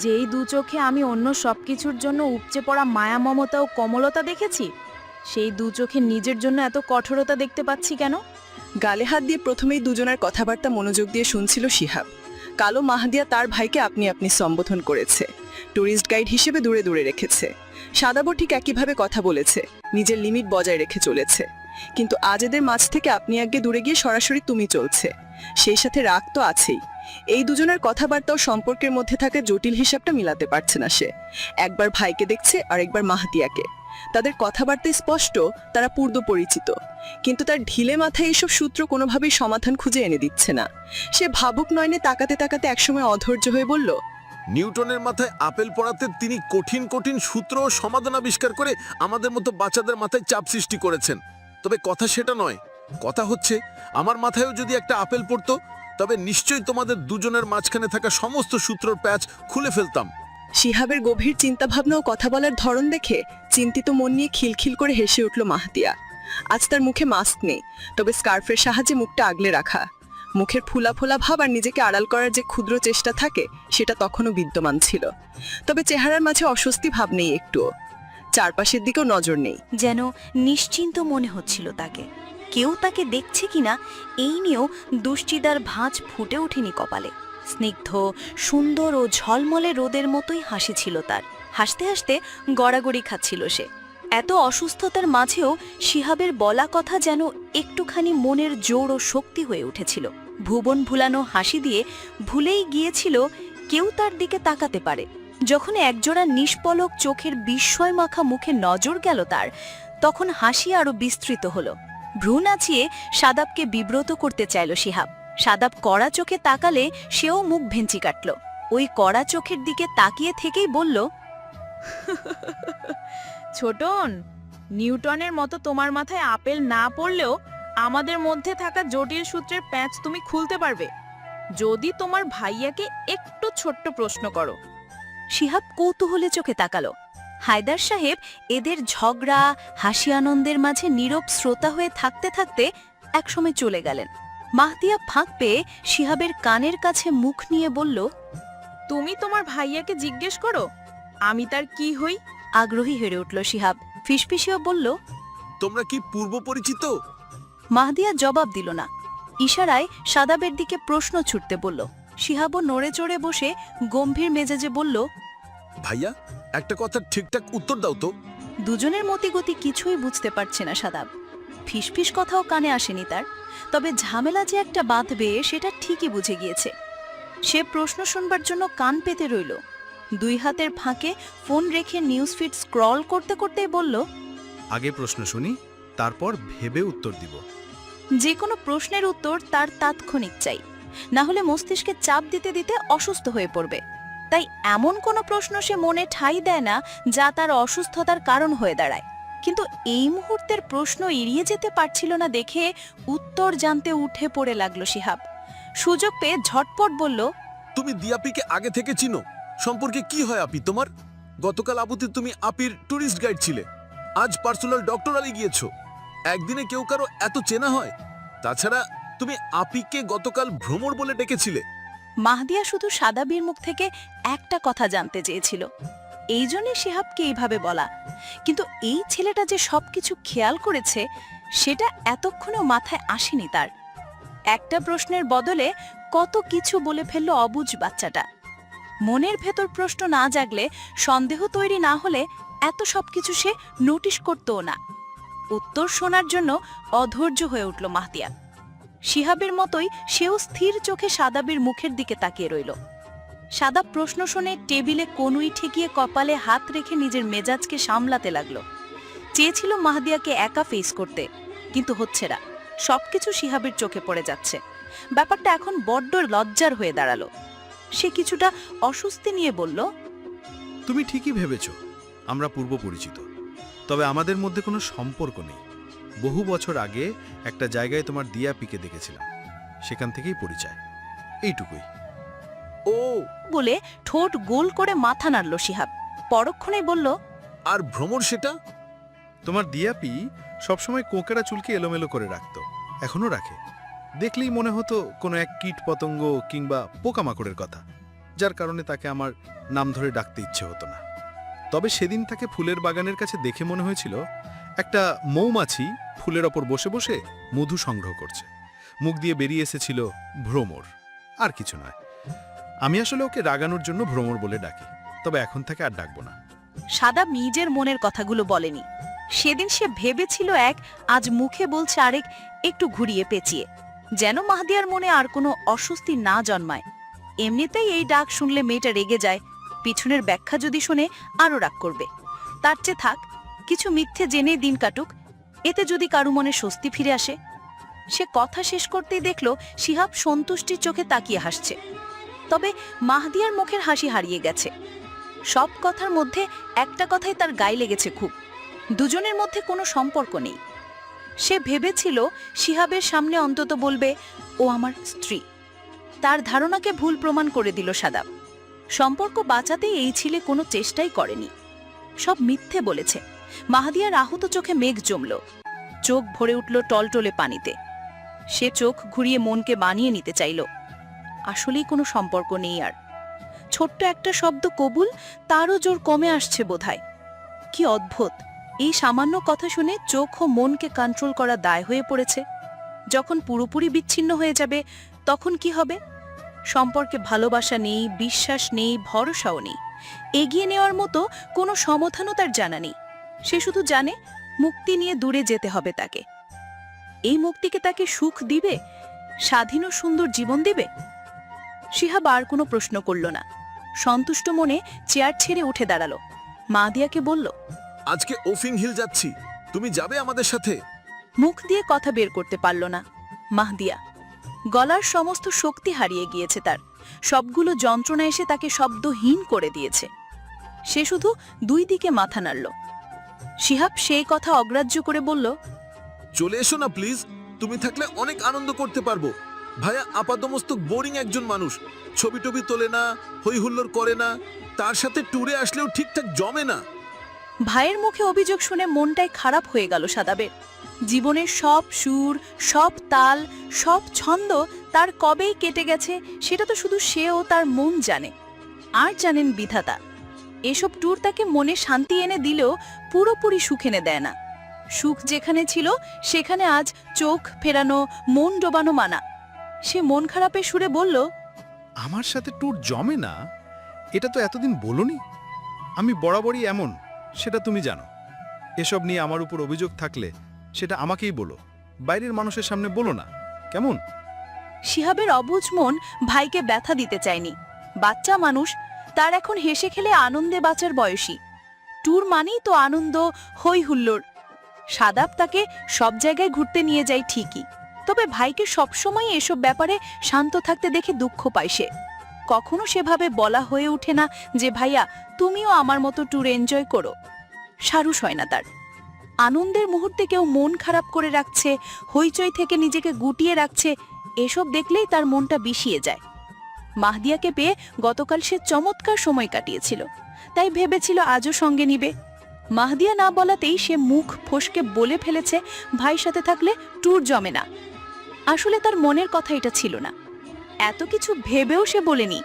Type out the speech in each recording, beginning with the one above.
যেই দু চোখে আমি অন্য সব কিছুর জন্য উপচে পড়া মায়া, মমতা ও কমলতা দেখেছি, সেই দু চোখে নিজের জন্য এত কঠোরতা দেখতে পাচ্ছি কেন? গালে হাত দিয়ে প্রথমেই দুজনের কথাবার্তা মনোযোগ দিয়ে শুনছিল শিহাব। কালো মাহাদিয়া তার ভাইকে আপনি আপনি সম্বোধন করেছে ট্যুরিস্ট গাইড হিসেবে দূরে দূরে রেখেছে। সাদাবো ঠিক একইভাবে কথা বলেছে, নিজের লিমিট বজায় রেখে চলেছে। কিন্তু আজ এদের মাঝ থেকে আপনি আগে দূরে গিয়ে সরাসরি তুমি চলছে। সেই সাথে রাগ তো আছেই। এই দুজনের কথাবার্তা সম্পর্কের মধ্যে থাকা জটিল হিসাবটা মিলাতে পারছে না সে। একবার ভাইকে দেখছে আর একবার মাহাদিয়াকে তাদের কথাবার্তা স্পষ্ট, তারা পূর্ব পরিচিত। কিন্তু তার ঢিলে মাথায় এসব সূত্র কোনোভাবেই সমাধান খুঁজে এনে দিচ্ছে না। সে ভাবুক নয়নে তাকাতে তাকাতে একসময় অধৈর্য হয়ে বলল, নিউটনের মাথায় আপেল পড়াতে তিনি কঠিন কঠিন সূত্র ও সমাধান আবিষ্কার করে আমাদের মতো বাচ্চাদের মাথায় চাপ সৃষ্টি করেছেন। তবে কথা সেটা নয়। কথা হচ্ছে আমার মাথায়ও যদি একটা আপেল পড়তো তবে নিশ্চয়ই তোমাদের দুজনের মাঝখানে থাকা সমস্ত সূত্রর প্যাচ খুলে ফেলতাম। শিহাবের গভীর চিন্তাভাবনা ও কথা বলার ধরন দেখে চিন্তিত মন নিয়ে খিলখিল করে হেসে উঠল মাহাতিয়া। আজ তার মুখে মাস্ক নেই তবে স্কার্ফের সাহায্যে মুখটা আগলে রাখা। মুখের ফোলা ফোলা ভাব আর নিজেকে আড়াল করার যে ক্ষুদ্র চেষ্টা থাকে সেটা তখনও বিদ্যমান ছিল। তবে চেহারার মাঝে অস্বস্তি ভাব নেই একটুও। চারপাশের দিকেও নজর নেই। যেন নিশ্চিন্ত মনে হচ্ছিল তাকে। কেউ তাকে দেখছে কিনা, এই নিয়েও দুশ্চিদার ভাঁজ ফুটে ওঠেনি কপালে। স্নিগ্ধ, সুন্দর ও ঝলমলে রোদের মতোই হাসি ছিল তার। হাসতে হাসতে গড়াগড়ি খাচ্ছিল সে। এত অসুস্থতার মাঝেও শিহাবের বলা কথা যেন একটুখানি মনের জোর ও শক্তি হয়ে উঠেছিল। ভুবন ভুলানো হাসি দিয়ে ভুলেই গিয়েছিল কেউ তার দিকে তাকাতে পারে। যখন একজোড়া নিষ্পলক চোখের বিস্ময় মাখা মুখে নজর গেল তার, তখন হাসি আরও বিস্তৃত হলো। ভ্রু নাচিয়ে সাদাবকে বিব্রত করতে চাইল শিহাব। সাদাব কড়া চোখে তাকালে সেও মুখ ভেঞ্চি কাটল। ওই কড়া চোখের দিকে তাকিয়ে থেকেই বলল ছোটন নিউটনের মতো তোমার মাথায় আপেল না পড়লেও আমাদের মধ্যে থাকা জটিল সূত্রের প্যাঁচ তুমি খুলতে পারবে। যদি তোমার ভাইয়াকে একটু ছোট্ট প্রশ্ন করো। শিহাব কৌতূহলে চোখে তাকালো। হায়দার সাহেব এদের ঝগড়া হাসি আনন্দের মাঝে নীরব শ্রোতা হয়ে থাকতে থাকতে একসময় চলে গেলেন। মাহতিয়া ফাঁক পেয়ে শিহাবের কানের কাছে মুখ নিয়ে বলল তুমি তোমার ভাইয়াকে জিজ্ঞেস করো আমি তার কি হই? আগ্রহী হয়ে উঠল শিহাব। ফিসফিসিও বলল তোমরা কি পূর্ব পরিচিত? মাহদিয়া জবাব দিল না। ইশারায় সাদাবের দিকে প্রশ্ন ছুটতে বলল। শিহাবও নড়ে চড়ে বসে গম্ভীর মেজাজে বলল ভাইয়া একটা কথা ঠিকঠাক উত্তর দাও তো। দুজনের মতিগতি কিছুই বুঝতে পারছে না সাদাব। ফিসফিস কথাও কানে আসেনি তার। তবে ঝামেলা যে একটা বাঁধবে সেটা ঠিকই বুঝে গিয়েছে। সে প্রশ্ন শুনবার জন্য কান পেতে রইল। দুই হাতের ফাঁকে ফোন রেখে নিউজ ফিড স্ক্রল করতে করতেই বলল আগে প্রশ্ন শুনি তারপর ভেবে উত্তর দিব। যে কোনো প্রশ্নের উত্তর তার তাৎক্ষণিক চাই। না হলে মস্তিষ্কে চাপ দিতে দিতে অসুস্থ হয়ে পড়বে। তাই এমন কোনো প্রশ্ন সে মনে ঠাঁই দেয় না যা তার অসুস্থতার কারণ হয়ে দাঁড়ায়। কিন্তু এই মুহূর্তের প্রশ্ন এড়িয়ে যেতে পারছিল না দেখে উত্তর জানতে উঠে পড়ে লাগল শিহাব। সুযোগ পেয়ে ঝটপট বলল, তুমি দিয়াপিকে আগে থেকে চিনো। সম্পর্কে কি হয় আপি তোমার? গতকাল আবুতে তুমি আপির টুরিস্ট গাইড ছিলে। আজ পার্সোনাল ডক্টর আলি গিয়েছো। একদিনে কেউ কারও এত চেনা হয়। তাছাড়া তুমি আপিকে গতকাল ভ্রমর বলে ডেকেছিলে। মাহদিয়া শুধু সাদাবির মুখ থেকে একটা কথা জানতে চেয়েছিল। এই জন্যে শিহাবকে এইভাবে বলা। কিন্তু এই ছেলেটা যে সবকিছু খেয়াল করেছে, সেটা এতক্ষণও মাথায় আসেনি তার। একটা প্রশ্নের বদলে কত কিছু বলে ফেলল অবুঝ বাচ্চাটা। মনের ভেতর প্রশ্ন না জাগলে, সন্দেহ তৈরি না হলে এত সবকিছু সে নোটিশ করতও না। উত্তর শোনার জন্য অধৈর্য হয়ে উঠল মাহদিয়া। শিহাবের মতোই সেও স্থির চোখে সাদাবির মুখের দিকে তাকিয়ে রইল। সাদা প্রশ্ন শুনে টেবিলে কনুই ঠেকিয়ে কপালে হাত রেখে নিজের মেজাজকে সামলাতে লাগল। চেয়েছিল মাহদিয়াকে একা ফেস করতে, কিন্তু হচ্ছে না। সবকিছু শিহাবের চোখে পড়ে যাচ্ছে। ব্যাপারটা এখন বড্ড লজ্জার হয়ে দাঁড়াল। সে কিছুটা অস্বস্তি নিয়ে বলল, তুমি ঠিকই ভেবেছ, আমরা পূর্ব পরিচিত। তবে আমাদের মধ্যে কোনো সম্পর্ক নেই। বহু বছর আগে একটা জায়গায় তোমার দিয়া পিকে দেখেছিলাম। সেখান থেকেই পরিচয়। এইটুকুই। ও। বলে ঠোঁট গোল করে মাথা নাড়ল শিহাব। পরক্ষণে বলল আর ভ্রমর সেটা? তোমার দিয়াপি সবসময় কোঁকেরা চুলকে এলোমেলো করে রাখত। এখনও রাখে। দেখলেই মনে হতো কোনো এক কীট পতঙ্গ কিংবা পোকামাকড়ের কথা যার কারণে তাকে আমার নাম ধরে ডাকতে ইচ্ছে হতো না। তবে সেদিন তাকে ফুলের বাগানের কাছে দেখে মনে হয়েছিল একটা মৌমাছি ফুলের ওপর বসে বসে মধু সংগ্রহ করছে। মুখ দিয়ে বেরিয়ে এসেছিল ভ্রমর। আর কিছু নয়। আমি আসলে ওকে রাগানোর জন্য ভ্রমর বলে ডাকি, তবে এখন থেকে আর ডাকবো না। সাদা নিজের মনের কথাগুলো বলেনি। সেদিন সে ভেবেছিল এক, আজ মুখে বলছে আরেক, একটু ঘুরিয়ে পেঁচিয়ে। যেন মাহদিয়ার মনে আর কোনো অস্বস্তি না জন্মায়। এমনিতেই এই ডাক শুনলে মেয়েটা রেগে যায়, পিছনের ব্যাখ্যা যদি শোনে, আরও রাগ করবে। তার চেয়ে থাক কিছু মিথ্যে জেনে দিন কাটুক, এতে যদি কারু মনে স্বস্তি ফিরে আসে। সে কথা শেষ করতেই দেখল শিহাব সন্তুষ্টির চোখে তাকিয়ে হাসছে। তবে মাহদিয়ার মুখের হাসি হারিয়ে গেছে। সব কথার মধ্যে একটা কথাই তার গায়ে লেগেছে খুব। দুজনের মধ্যে কোনো সম্পর্ক নেই। সে ভেবেছিল শিহাবের সামনে অন্তত বলবে, ও আমার স্ত্রী। তার ধারণাকে ভুল প্রমাণ করে দিল সাদাব। সম্পর্ক বাঁচাতেই এই ছেলে কোনো চেষ্টাই করেনি। সব মিথ্যে বলেছে। মাহাদিয়ার আহত চোখে মেঘ জমল। চোখ ভরে উঠল টলটলে পানিতে। সে চোখ ঘুরিয়ে মনকে বানিয়ে নিতে চাইল। আসলেই কোনো সম্পর্ক নেই আর। ছোট্ট একটা শব্দ কবুল, তারও জোর কমে আসছে বোধহয়। কি অদ্ভুত! এই সামান্য কথা শুনে চোখ ও মনকে কন্ট্রোল করা দায় হয়ে পড়েছে। যখন পুরোপুরি বিচ্ছিন্ন হয়ে যাবে, তখন কি হবে? সম্পর্কে ভালোবাসা নেই, বিশ্বাস নেই, ভরসাও নেই। এগিয়ে নেওয়ার মতো কোনো সমাধানও তার জানা নেই। সে শুধু জানে মুক্তি নিয়ে দূরে যেতে হবে তাকে। এই মুক্তিকে তাকে সুখ দিবে? স্বাধীন ও সুন্দর জীবন দিবে? শিহাব আর কোনো প্রশ্ন করল না। সন্তুষ্ট মনে চেয়ার ছেড়ে উঠে দাঁড়াল। মা মাদিয়াকে বলল আজকে ওফিং হিল যাচ্ছি। তুমি যাবে আমাদের সাথে? মুখ দিয়ে কথা বের করতে পারল না মাহদিয়া গলার সমস্ত শক্তি হারিয়ে গিয়েছে তার। সবগুলো যন্ত্রণা এসে তাকে শব্দহীন করে দিয়েছে। সে শুধু দুই দিকে মাথা নাড়ল। শিহাব সেই কথা অগ্রাহ্য করে বলল চলে এসো না প্লিজ তুমি থাকলে অনেক আনন্দ করতে পারব। ভাইয়া আপাতমস্তক বোরিং একজন মানুষ। ছবি টবি তোলে না হই হুল্লোড় করে না। তার সাথে ট্যুরে আসলেও ঠিকঠাক জমে না। ভাইয়ের মুখে অভিযোগ শুনে মনটাই খারাপ হয়ে গেল সাদাবের। জীবনের সব সুর সব তাল সব ছন্দ তার কবেই কেটে গেছে সেটা তো শুধু সেও তার মন জানে। আর জানেন বিধাতা এসব ট্যুর তাকে মনে শান্তি এনে দিলেও পুরোপুরি সুখ এনে দেয় না। সুখ যেখানে ছিল সেখানে আজ চোখ ফেরানো মন ডোবানো মানা। সে মন খারাপে সুরে বলল আমার সাথে ট্যুর জমে না? এটা তো এতদিন বলনি? আমি বরাবরই এমন সেটা তুমি জানো। এসব নিয়ে আমার উপর অভিযোগ থাকলে সেটা আমাকেই বলো। বাইরের মানুষের সামনে বলো না কেমন? শিহাবের অবুঝ মন ভাইকে ব্যথা দিতে চায়নি। বাচ্চা মানুষ তার এখন হেসে খেলে আনন্দে বাঁচার বয়সী। ট্যুর মানেই তো আনন্দ হই হুল্লোড়। সাদাব তাকে সব জায়গায় ঘুরতে নিয়ে যায় ঠিকই। তবে ভাইকে সবসময় এসব ব্যাপারে শান্ত থাকতে দেখে দুঃখ পায় সে। কখনো সেভাবে বলা হয়ে ওঠে না যে, ভাইয়া, তুমিও আমার মতো ট্যুর এনজয় করো। সারুস হয় না তার। আনন্দের মুহূর্তে কেউ মন খারাপ করে রাখছে, হইচই থেকে নিজেকে গুটিয়ে রাখছে, এসব দেখলেই তার মনটা বিষিয়ে যায়। মাহদিয়াকে পেয়ে গতকাল সে চমৎকার সময় কাটিয়েছিল। তাই ভেবেছিল আজও সঙ্গে নিবে। মাহদিয়া না বলাতেই সে মুখ ফসকে বলে ফেলেছে ভাই সাথে থাকলে ট্যুর জমে না। আসলে তার মনের কথা এটা ছিল না। এত কিছু ভেবেও সে বলেনি।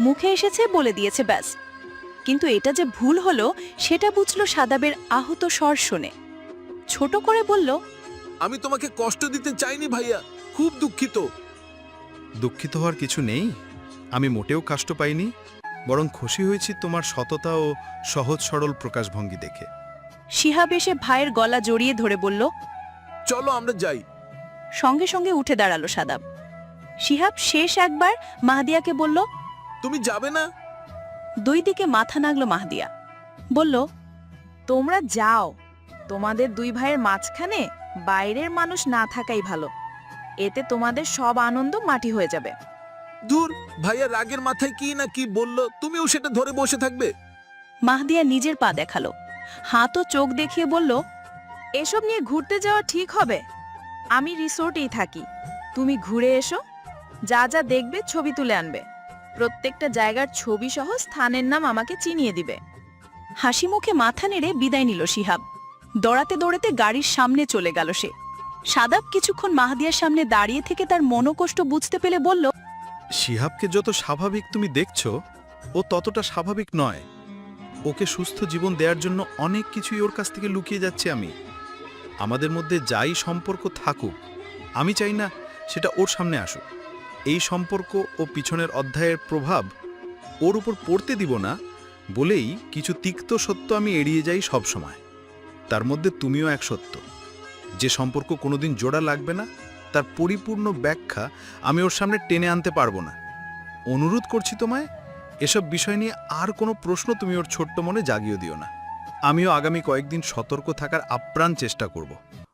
মুখে এসেছে বলে দিয়েছে ব্যাস। কিন্তু এটা যে ভুল হলো সেটা বুঝল সাদাবের আহত স্বর শুনে। ছোট করে বলল আমি তোমাকে কষ্ট দিতে চাইনি ভাইয়া। খুব দুঃখিত। দুঃখিত হওয়ার কিছু নেই। আমি মোটেও কষ্ট পাইনি। বরং খুশি হয়েছি তোমার সততা ও সহজ সরল প্রকাশভঙ্গি দেখে। শিহাব এসে ভাইয়ের গলা জড়িয়ে ধরে বলল চলো আমরা যাই। সঙ্গে সঙ্গে উঠে দাঁড়াল সাদাব। শিহাব শেষ একবার মাহদিয়াকে বলল তুমি যাবে না? দুই দিকে মাথা নাগলো মাহদিয়া। বলল তোমরা যাও। তোমাদের দুই ভাইয়ের মাঝখানে বাইরের মানুষ না থাকাই ভালো। এতে তোমাদের সব আনন্দ মাটি হয়ে যাবে। দূর ভাইয়া রাগের মাথায় কি না কি বলল, তুমিও সেটা ধরে বসে থাকবে। মাহদিয়া নিজের পা দেখাল। হাতও চোখ দেখিয়ে বলল, এসব নিয়ে ঘুরতে যাওয়া ঠিক হবে। আমি রিসোর্টেই থাকি। তুমি ঘুরে এসো। যা যা দেখবে ছবি তুলে আনবে। প্রত্যেকটা জায়গার ছবি সহ স্থানের নাম আমাকে চিনিয়ে দিবে। হাসি মুখে মাথা নেড়ে বিদায় নিল শিহাব। দৌড়াতে দৌড়াতে গাড়ির সামনে চলে গেল সে। সাদাব কিছুক্ষণ মাহদিয়ার সামনে দাঁড়িয়ে থেকে তার মনোকষ্ট বুঝতে পেলে বলল শিহাবকে যত স্বাভাবিক তুমি দেখছ, ও ততটা স্বাভাবিক নয়। ওকে সুস্থ জীবন দেওয়ার জন্য অনেক কিছুই ওর কাছ থেকে লুকিয়ে যাচ্ছে আমি। আমাদের মধ্যে যাই সম্পর্ক থাকুক, আমি চাই না সেটা ওর সামনে আসুক। এই সম্পর্ক ও পিছনের অধ্যায়ের প্রভাব ওর উপর পড়তে দিব না, বলেই কিছু তিক্ত সত্য আমি এড়িয়ে যাই সব সময় তার মধ্যে তুমিও এক সত্য, যে সম্পর্ক কোনোদিন জোড়া লাগবে না তার পরিপূর্ণ ব্যাখ্যা আমি ওর সামনে টেনে আনতে পারব না। অনুরোধ করছি তোমায়, এসব বিষয় নিয়ে আর কোনো প্রশ্ন তুমি ওর ছোট্ট মনে জাগিয়ে দিও না। আমিও আগামী কয়েকদিন সতর্ক থাকার আপ্রাণ চেষ্টা করব।